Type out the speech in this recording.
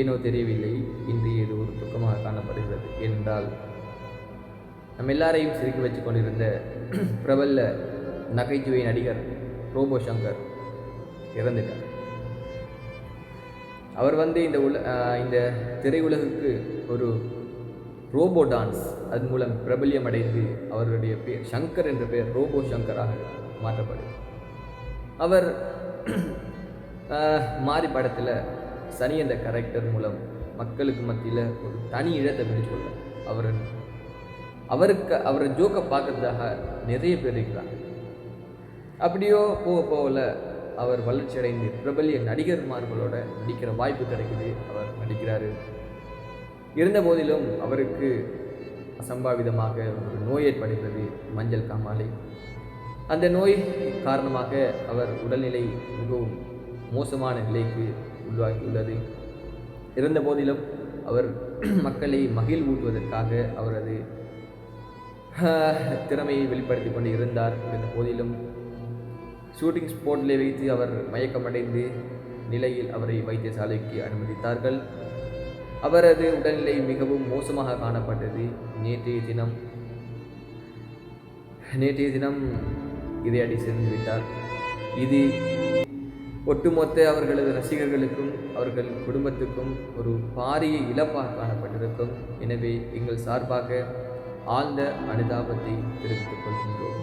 ஏனோ தெரியவில்லை. இன்று இது ஒரு துக்கமாக காணப்படுகிறது. என்றால் நம்ம எல்லாரையும் சிரிக்க வச்சு கொண்டிருந்த பிரபல நகைச்சுவை நடிகர் ரோபோ சங்கர் இறந்துட்டார். அவர் வந்து இந்த உல இந்த திரையுலகுக்கு ஒரு ரோபோ டான்ஸ் அதன் மூலம் பிரபல்யம் அடைந்து அவருடைய பேர் சங்கர் என்ற பெயர் ரோபோ சங்கராக மாற்றப்படுது அவர் மாறி படத்தில் சனி என்ற கேரக்டர் மூலம் மக்களுக்கு மத்தியில் ஒரு தனி இடத்தை பிடிச்சுள்ள அவர் அவருக்கு அவரை ஜோக்கை பார்க்கறதுக்காக நிறைய பேர் இருக்கிறாங்க. அப்படியோ போக போகல அவர் வளர்ச்சி அடைந்து பிரபலிய நடிகர்மார்களோட நடிக்கிற வாய்ப்பு கிடைக்குது. அவர் நடிக்கிறாரு. இருந்த போதிலும் அவருக்கு அசம்பாவிதமாக ஒரு நோய் ஏற்படுகிறது மஞ்சள் காமாலை. அந்த நோய் காரணமாக அவர் உடல்நிலை மிகவும் மோசமான நிலைக்கு உள்ளாகியுள்ளது இருந்த போதிலும் அவர் மக்களை மகிழ்வூட்டுவதற்காக அவரது திறமையை வெளிப்படுத்தி கொண்டு இருந்தார். இருந்த போதிலும் ஷூட்டிங் ஸ்போர்ட்டில் வைத்து அவர் மயக்கமடைந்து நிலையில் அவரை வைத்தியசாலைக்கு அனுமதித்தார்கள். அவரது உடல்நிலை மிகவும் மோசமாக காணப்பட்டது. நேற்றைய தினம் நேற்றைய தினம் இதையடி சேர்ந்து விட்டார். இது ஒட்டுமொத்த அவர்களது ரசிகர்களுக்கும் அவர்கள் குடும்பத்துக்கும் ஒரு பாரிய இழப்பாக காணப்பட்டிருக்கும். எனவே எங்கள் சார்பாக ஆழ்ந்த அனுதாபத்தை தெரிவித்துக் கொள்கின்றோம்.